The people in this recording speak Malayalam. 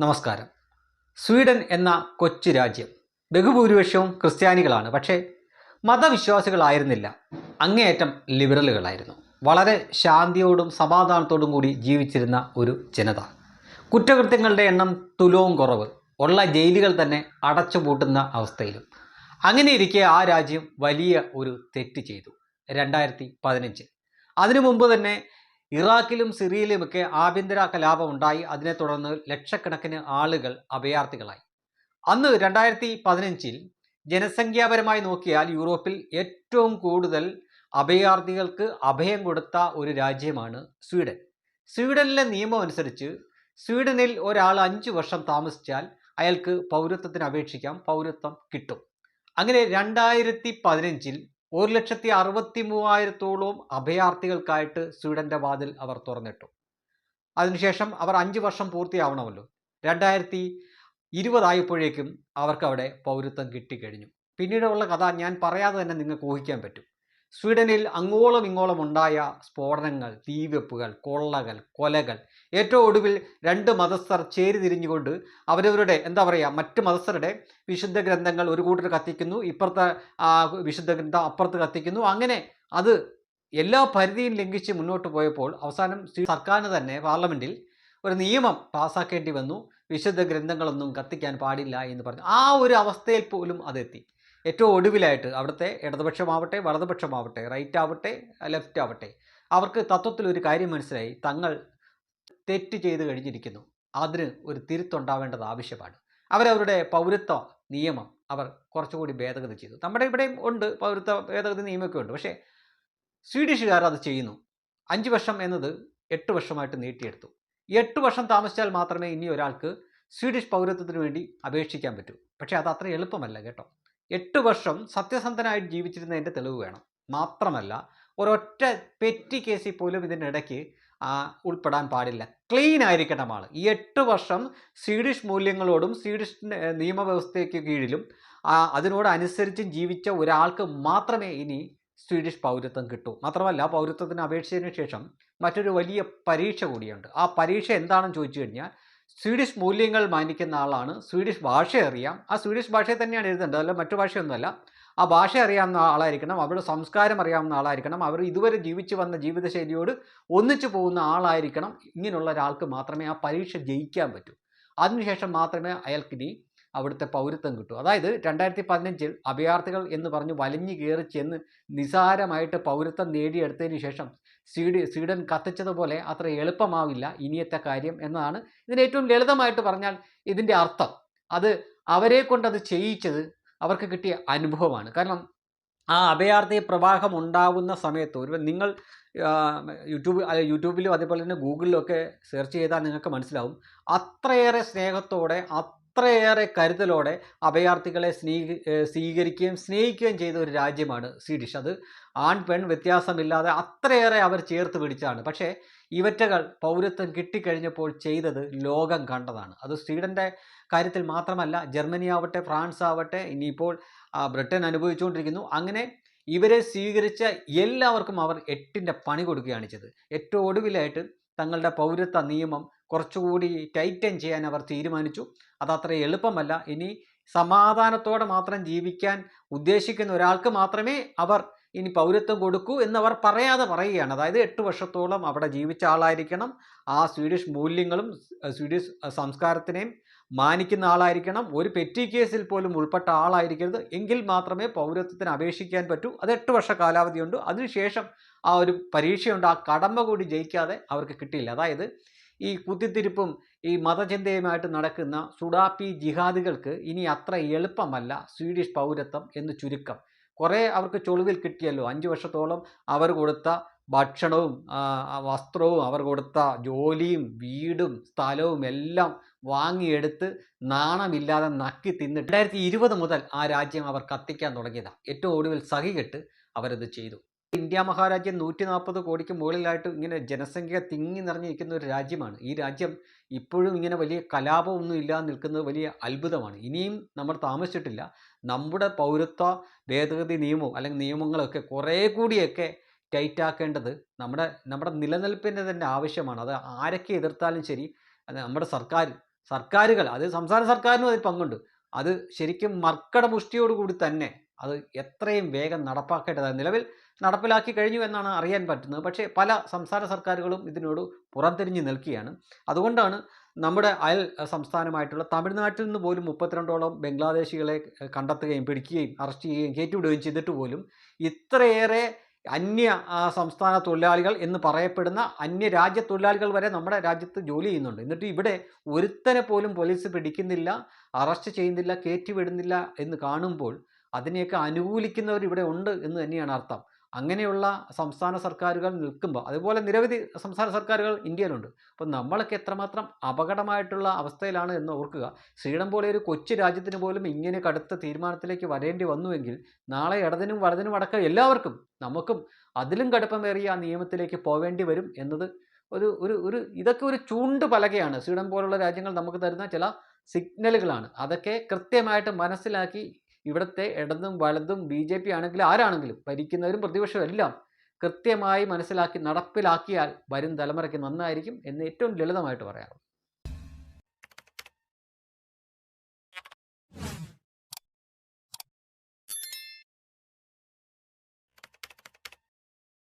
നമസ്കാരം. സ്വീഡൻ എന്ന കൊച്ചു രാജ്യം. ബഹുഭൂരിപക്ഷവും ക്രിസ്ത്യാനികളാണ്. പക്ഷേ മതവിശ്വാസികളായിരുന്നില്ല അങ്ങേയറ്റം ലിബറലുകളായിരുന്നു. വളരെ ശാന്തിയോടും സമാധാനത്തോടും കൂടി ജീവിച്ചിരുന്ന ഒരു ജനത. കുറ്റകൃത്യങ്ങളുടെ എണ്ണം തുലവും കുറവ്. ഉള്ള ജയിലുകൾ തന്നെ അടച്ചുപൂട്ടുന്ന അവസ്ഥയിലും. അങ്ങനെ ഇരിക്കെ ആ രാജ്യം വലിയ ഒരു തെറ്റ് ചെയ്തു. രണ്ടായിരത്തി പതിനഞ്ച്. അതിനു മുമ്പ് തന്നെ ഇറാഖിലും സിറിയയിലുമൊക്കെ ആഭ്യന്തര കലാപം ഉണ്ടായി അതിനെ തുടർന്ന് ലക്ഷക്കണക്കിന് ആളുകൾ അഭയാർത്ഥികളായി. അന്ന് രണ്ടായിരത്തി പതിനഞ്ചിൽ ജനസംഖ്യാപരമായി നോക്കിയാൽ യൂറോപ്പിൽ ഏറ്റവും കൂടുതൽ അഭയാർത്ഥികൾക്ക് അഭയം കൊടുത്ത ഒരു രാജ്യമാണ് സ്വീഡൻ. സ്വീഡനിലെ നിയമം അനുസരിച്ച് സ്വീഡനിൽ ഒരാൾ അഞ്ച് വർഷം താമസിച്ചാൽ അയാൾക്ക് പൗരത്വത്തിന് അപേക്ഷിക്കാം. പൗരത്വം കിട്ടും. അങ്ങനെ രണ്ടായിരത്തി പതിനഞ്ചിൽ ഒരു ലക്ഷത്തി അറുപത്തി മൂവായിരത്തോളം അഭയാർത്ഥികൾക്കായിട്ട് സ്വീഡന്റെ വാതിൽ അവർ തുറന്നിട്ടു. അതിനുശേഷം അവർ അഞ്ച് വർഷം പൂർത്തിയാവണമല്ലോ. രണ്ടായിരത്തി ഇരുപതായപ്പോഴേക്കും അവർക്ക് അവിടെ പൗരത്വം കിട്ടിക്കഴിഞ്ഞു. പിന്നീടുള്ള കഥ ഞാൻ പറയാതെ തന്നെ നിങ്ങൾക്ക് ഊഹിക്കാൻ പറ്റും. സ്വീഡനിൽ അങ്ങോളം ഇങ്ങോളം ഉണ്ടായ സ്ഫോടനങ്ങൾ തീവെപ്പുകൾ കൊള്ളകൾ കൊലകൾ. ഏറ്റവും ഒടുവിൽ രണ്ട് മതസ്ഥർ ചേരി തിരിഞ്ഞുകൊണ്ട് അവരവരുടെ എന്താ പറയുക മറ്റ് മതസ്ഥരുടെ വിശുദ്ധ ഗ്രന്ഥങ്ങൾ ഒരു കൂട്ടർ കത്തിക്കുന്നു ഇപ്പുറത്തെ വിശുദ്ധ ഗ്രന്ഥം അപ്പുറത്ത് കത്തിക്കുന്നു. അങ്ങനെ അത് എല്ലാ പരിധിയും ലംഘിച്ച് മുന്നോട്ട് പോയപ്പോൾ അവസാനം സർക്കാരിന് തന്നെ പാർലമെന്റിൽ ഒരു നിയമം പാസ്സാക്കേണ്ടി വന്നു. വിശുദ്ധ ഗ്രന്ഥങ്ങളൊന്നും കത്തിക്കാൻ പാടില്ല എന്ന് പറഞ്ഞു. ആ ഒരു അവസ്ഥയിൽ പോലും അതെത്തി. ഏറ്റവും ഒടുവിലായിട്ട് അവിടുത്തെ ഇടതുപക്ഷമാവട്ടെ വലതുപക്ഷമാവട്ടെ റൈറ്റ് ആവട്ടെ ലെഫ്റ്റ് ആവട്ടെ അവർക്ക് തത്വത്തിൽ ഒരു കാര്യം മനസ്സിലായി. തങ്ങൾ തെറ്റ് ചെയ്ത് കഴിഞ്ഞിരിക്കുന്നു. അതിന് ഒരു തിരുത്തുണ്ടാവേണ്ടത് ആവശ്യമാണ്. അവരവരുടെ പൗരത്വ നിയമം അവർ കുറച്ചുകൂടി ഭേദഗതി ചെയ്തു. നമ്മുടെ ഇവിടെയും ഉണ്ട് പൗരത്വ ഭേദഗതി നിയമമൊക്കെ ഉണ്ട്. പക്ഷേ സ്വീഡിഷുകാർ അത് ചെയ്യുന്നു. അഞ്ച് വർഷം എന്നത് എട്ട് വർഷമായിട്ട് നീട്ടിയെടുത്തു. എട്ട് വർഷം താമസിച്ചാൽ മാത്രമേ ഇനി ഒരാൾക്ക് സ്വീഡിഷ് പൗരത്വത്തിന് വേണ്ടി അപേക്ഷിക്കാൻ പറ്റൂ. പക്ഷേ അത് അത്ര എളുപ്പമല്ല കേട്ടോ. എട്ട് വർഷം സത്യസന്ധനായിട്ട് ജീവിച്ചിരുന്നതിന്റെ തെളിവ് വേണം. മാത്രമല്ല ഒരൊറ്റ പെറ്റി കേസിൽ പോലും ഇതിനിടയ്ക്ക് ഉൾപ്പെടാൻ പാടില്ല. ക്ലീൻ ആയിരിക്കണം ആൾ ഈ എട്ട് വർഷം സ്വീഡിഷ് മൂല്യങ്ങളോടും സ്വീഡിഷ് നിയമവ്യവസ്ഥയ്ക്ക് കീഴിലും അതിനോട് ജീവിച്ച ഒരാൾക്ക് മാത്രമേ ഇനി സ്വീഡിഷ് പൗരത്വം കിട്ടൂ. മാത്രമല്ല പൗരത്വത്തിന് അപേക്ഷിച്ചതിന് ശേഷം മറ്റൊരു വലിയ പരീക്ഷ കൂടിയുണ്ട്. ആ പരീക്ഷ എന്താണെന്ന് ചോദിച്ചു കഴിഞ്ഞാൽ സ്വീഡിഷ് മൂല്യങ്ങൾ മാനിക്കുന്ന ആളാണ്. സ്വീഡിഷ് ഭാഷ അറിയാം. ആ സ്വീഡിഷ് ഭാഷയെ തന്നെയാണ് എഴുതേണ്ടത്. അല്ല മറ്റു ഭാഷയൊന്നുമല്ല. ആ ഭാഷ അറിയാവുന്ന ആളായിരിക്കണം. അവരുടെ സംസ്കാരം അറിയാവുന്ന ആളായിരിക്കണം. അവർ ഇതുവരെ ജീവിച്ചു വന്ന ജീവിതശൈലിയോട് ഒന്നിച്ചു പോകുന്ന ആളായിരിക്കണം. ഇങ്ങനെയുള്ള ഒരാൾക്ക് മാത്രമേ ആ പരീക്ഷ ജയിക്കാൻ പറ്റൂ. അതിനുശേഷം മാത്രമേ അയാൾക്ക് അയാൾക്കിനി അവിടുത്തെ പൗരത്വം കിട്ടൂ. അതായത് രണ്ടായിരത്തി പതിനഞ്ചിൽ അഭയാർത്ഥികൾ എന്ന് പറഞ്ഞ് വലിഞ്ഞു കയറി ചെന്ന് നിസാരമായിട്ട് പൗരത്വം നേടിയെടുത്തതിന് ശേഷം സ്വീഡി സ്വീഡൻ കത്തിച്ചതുപോലെ അത്ര എളുപ്പമാവില്ല ഇനിയത്തെ കാര്യം എന്നതാണ് ഇതിന് ഏറ്റവും ലളിതമായിട്ട് പറഞ്ഞാൽ ഇതിന്റെ അർത്ഥം. അത് അവരെ കൊണ്ടത് ചെയ്യിച്ചത് അവർക്ക് കിട്ടിയ അനുഭവമാണ്. കാരണം ആ അഭയാർത്ഥി പ്രവാഹം ഉണ്ടാവുന്ന സമയത്ത് ഒരു നിങ്ങൾ യൂട്യൂബ് യൂട്യൂബിലും അതേപോലെ തന്നെ ഗൂഗിളിലും ഒക്കെ സെർച്ച് ചെയ്താൽ നിങ്ങൾക്ക് മനസ്സിലാവും. അത്രയേറെ സ്നേഹത്തോടെ അത്രയേറെ കരുതലോടെ അഭയാർത്ഥികളെ സ്നേഹി സ്വീകരിക്കുകയും സ്നേഹിക്കുകയും ചെയ്ത ഒരു രാജ്യമാണ് സ്വീഡിഷ്. അത് ആൺ പെൺ വ്യത്യാസമില്ലാതെ അത്രയേറെ അവർ ചേർത്ത് പിടിച്ചാണ്. പക്ഷേ ഇവറ്റകൾ പൗരത്വം കിട്ടിക്കഴിഞ്ഞപ്പോൾ ചെയ്തത് ലോകം കണ്ടതാണ്. അത് സ്വീഡന്റെ കാര്യത്തിൽ മാത്രമല്ല ജർമ്മനി ആവട്ടെ ഫ്രാൻസ് ആവട്ടെ ഇനിയിപ്പോൾ ബ്രിട്ടൻ അനുഭവിച്ചുകൊണ്ടിരിക്കുന്നു. അങ്ങനെ ഇവരെ സ്വീകരിച്ച എല്ലാവർക്കും അവർ എട്ടിന്റെ പണി കൊടുക്കുകയാണ് ചെയ്തത്. ഏറ്റവും ഒടുവിലായിട്ട് തങ്ങളുടെ പൗരത്വ നിയമം കുറച്ചുകൂടി ടൈറ്റൻ ചെയ്യാൻ അവർ തീരുമാനിച്ചു. അതത്ര എളുപ്പമല്ല. ഇനി സമാധാനത്തോടെ മാത്രം ജീവിക്കാൻ ഉദ്ദേശിക്കുന്ന ഒരാൾക്ക് മാത്രമേ അവർ ഇനി പൗരത്വം കൊടുക്കൂ എന്നവർ പറയാതെ പറയുകയാണ്. അതായത് എട്ട് വർഷത്തോളം അവിടെ ജീവിച്ച ആളായിരിക്കണം. ആ സ്വീഡിഷ് മൂല്യങ്ങളും സ്വീഡിഷ് സംസ്കാരത്തിനെയും മാനിക്കുന്ന ആളായിരിക്കണം. ഒരു പെറ്റി കേസിൽ പോലും ഉൾപ്പെട്ട ആളായിരിക്കരുത്. എങ്കിൽ മാത്രമേ പൗരത്വത്തിന് അപേക്ഷിക്കാൻ പറ്റൂ. അത് എട്ട് വർഷ കാലാവധിയുണ്ട് അതിനുശേഷം ആ ഒരു പരീക്ഷയുണ്ട്. ആ കടമ്പ കൂടി ജയിക്കാതെ അവർക്ക് കിട്ടിയില്ല. അതായത് ഈ കുത്തിത്തിരിപ്പും ഈ മതചിന്തയുമായിട്ട് നടക്കുന്ന സുഡാപ്പി ജിഹാദികൾക്ക് ഇനി അത്ര എളുപ്പമല്ല സ്വീഡിഷ് പൗരത്വം എന്ന് ചുരുക്കം. കുറേ അവർക്ക് ചൊളിവിൽ കിട്ടിയല്ലോ. അഞ്ച് വർഷത്തോളം അവർ കൊടുത്ത ഭക്ഷണവും വസ്ത്രവും അവർ കൊടുത്ത ജോലിയും വീടും സ്ഥലവും എല്ലാം വാങ്ങിയെടുത്ത് നാണമില്ലാതെ നക്കി തിന്ന് രണ്ടായിരത്തി ഇരുപത് മുതൽ ആ രാജ്യം അവർ കത്തിക്കാൻ തുടങ്ങിയതാണ് ഏറ്റവും ഒടുവിൽ സഹികെട്ട് അവരത് ചെയ്തു. ഇന്ത്യ മഹാരാജ്യം നൂറ്റി നാൽപ്പത് കോടിക്ക് മുകളിലായിട്ട് ഇങ്ങനെ ജനസംഖ്യ തിങ്ങി നിറഞ്ഞിരിക്കുന്ന ഒരു രാജ്യമാണ്. ഈ രാജ്യം ഇപ്പോഴും ഇങ്ങനെ വലിയ കലാപമൊന്നും ഇല്ലാതെ നിൽക്കുന്നത് വലിയ അത്ഭുതമാണ്. ഇനിയും നമ്മൾ താമസിച്ചിട്ടില്ല. നമ്മുടെ പൗരത്വ ഭേദഗതി നിയമവും അല്ലെങ്കിൽ നിയമങ്ങളൊക്കെ കുറേ കൂടിയൊക്കെ ടൈറ്റാക്കേണ്ടത് നമ്മുടെ നമ്മുടെ നിലനിൽപ്പിന്റെ തന്നെ ആവശ്യമാണ്. അത് ആരൊക്കെ എതിർത്താലും ശരി നമ്മുടെ സർക്കാർ സർക്കാരുകൾ അത് സംസ്ഥാന സർക്കാരിനും അതിൽ പങ്കുണ്ട്. അത് ശരിക്കും മർക്കട പുഷ്ടിയോടുകൂടി തന്നെ അത് എത്രയും വേഗം നടപ്പാക്കേണ്ടതാണ്. നിലവിൽ നടപ്പിലാക്കി കഴിഞ്ഞു എന്നാണ് അറിയാൻ പറ്റുന്നത്. പക്ഷേ പല സംസ്ഥാന സർക്കാരുകളും ഇതിനോട് പുറംതിരിഞ്ഞ് നിൽക്കുകയാണ്. അതുകൊണ്ടാണ് നമ്മുടെ അയൽ സംസ്ഥാനമായിട്ടുള്ള തമിഴ്നാട്ടിൽ നിന്ന് പോലും മുപ്പത്തിരണ്ടോളം ബംഗ്ലാദേശികളെ കണ്ടെത്തുകയും പിടിക്കുകയും അറസ്റ്റ് ചെയ്യുകയും കയറ്റിവിടുകയും ചെയ്തിട്ട് പോലും ഇത്രയേറെ അന്യ സംസ്ഥാന തൊഴിലാളികൾ എന്ന് പറയപ്പെടുന്ന അന്യ രാജ്യ തൊഴിലാളികൾ വരെ നമ്മുടെ രാജ്യത്ത് ജോലി ചെയ്യുന്നുണ്ട്. എന്നിട്ട് ഇവിടെ ഒരുത്തനെ പോലും പോലീസ് പിടിക്കുന്നില്ല അറസ്റ്റ് ചെയ്യുന്നില്ല കയറ്റിവിടുന്നില്ല എന്ന് കാണുമ്പോൾ അതിനെയൊക്കെ അനുകൂലിക്കുന്നവർ ഇവിടെ ഉണ്ട് എന്ന് തന്നെയാണ് അർത്ഥം. അങ്ങനെയുള്ള സംസ്ഥാന സർക്കാരുകൾ നിൽക്കുമ്പോൾ അതുപോലെ നിരവധി സംസ്ഥാന സർക്കാരുകൾ ഇന്ത്യയിലുണ്ട്. അപ്പം നമ്മളൊക്കെ എത്രമാത്രം അപകടമായിട്ടുള്ള അവസ്ഥയിലാണ് എന്ന് ഓർക്കുക. ശ്രീഡം പോലെ ഒരു കൊച്ചു രാജ്യത്തിന് പോലും ഇങ്ങനെ കടുത്ത തീരുമാനത്തിലേക്ക് വരേണ്ടി വന്നുവെങ്കിൽ നാളെ ഇടതിനും വലതിനും അടക്ക എല്ലാവർക്കും നമുക്കും അതിലും കടുപ്പമേറിയ ആ നിയമത്തിലേക്ക് പോവേണ്ടി വരും എന്നത് ഒരു ഒരു ഒരു ഇതൊക്കെ ഒരു ചൂണ്ട് പലകയാണ്. സ്വീഡൻ പോലുള്ള രാജ്യങ്ങൾ നമുക്ക് തരുന്ന ചില സിഗ്നലുകളാണ്. അതൊക്കെ കൃത്യമായിട്ട് മനസ്സിലാക്കി ഇവിടുത്തെ ഇടതും വലതും ബി ജെ പി ആണെങ്കിലും ആരാണെങ്കിലും ഭരിക്കുന്നവരും പ്രതിപക്ഷവും എല്ലാം കൃത്യമായി മനസ്സിലാക്കി നടപ്പിലാക്കിയാൽ വരും തലമുറയ്ക്ക് നന്നായിരിക്കും എന്ന് ഏറ്റവും ലളിതമായിട്ട് പറയാം